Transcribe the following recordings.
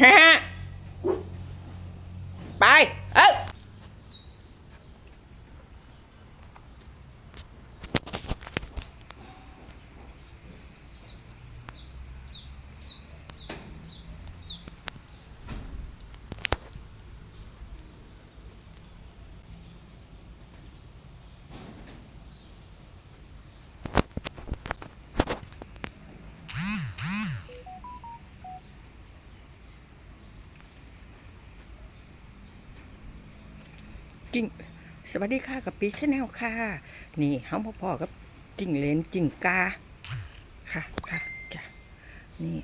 ฮะไป เอ้า จิงสวัสดีค่ะกับปีชแนลค่ะ นี่เฮามาพอกับจิงเลนจิงกาค่ะค่ะจ้ะนี่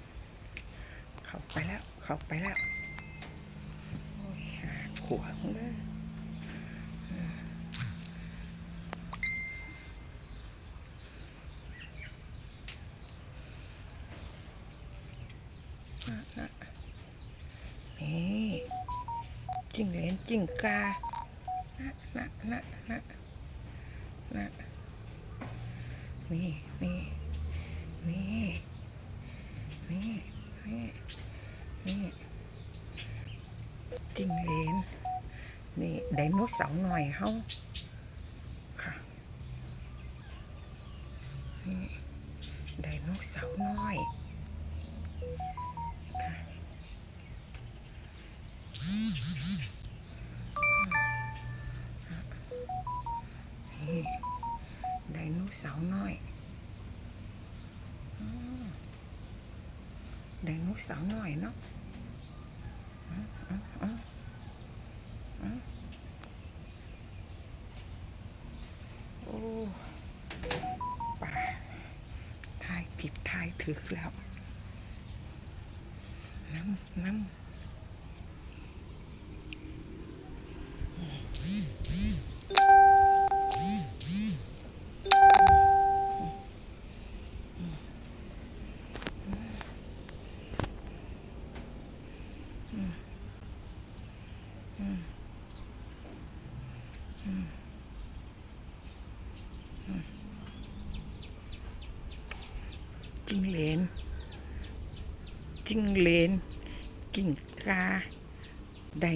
เข้าไปแล้วเข้าไปแล้วโอ้ยหาขวางเลยนี่จิงเลนจิงกา นะนะนะนะนะนี่นี่นี่นี่นี่นี่จิ้งเหลนนี่ไดโนเสาร์หน่อยเฮาค่ะนี่ไดโนเสาร์น้อย นี่ไดโนเสาร์น้อยไดโนเสาร์น้อยเนาะโอ้ป่าทายผิดทายถึกแล้ว น้ำน้ำ จิ้งเหลน จิ้งเหลนจิ้งกา ได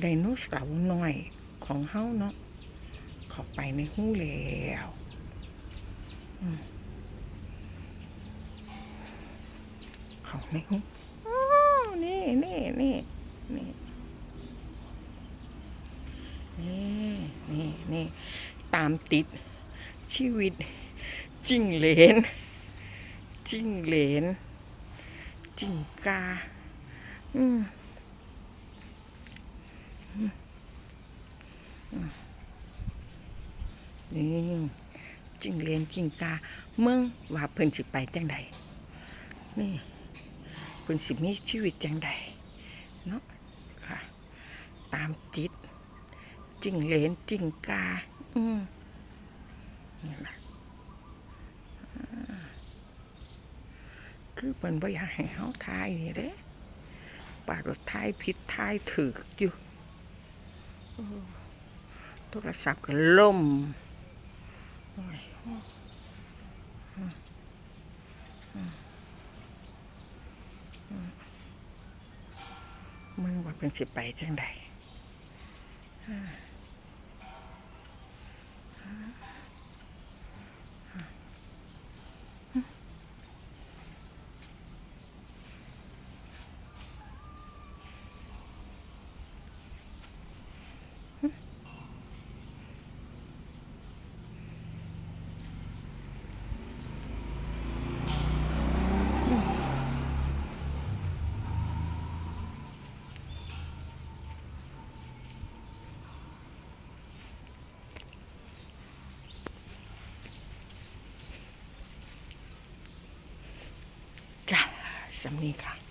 ไดโนเสาร์หน่อยของเฮ้าเนาะเข้าไปในหู้แล้วเข้าในหูอ๋อนี่นี่นี่นี่ นี่นี่ตามติดชีวิตจิ้งเหลน จิ้งเหลน จิ้งกาอืมอืมอืมนี่จิ้งเหลนจิ้งกา เมืองว่าเพิ่นสิไปจังใดนี่เพิ่นสิมีชีวิตจังใดเนาะค่ะ ตามติด จิ้งเหลนจิ้งกา อืมนี่ล่ะคือเปิ้นบ่อยากให้เฮาทายนี่เด้ปาดว่าทายผิดทายถูกอยู่โอ้โทรศัพท์ก็ล่มโอ้ยอืมอืมอืมมึงว่าเป็นสิไปจังใด อ่าจ้ะ สำนีค่ะ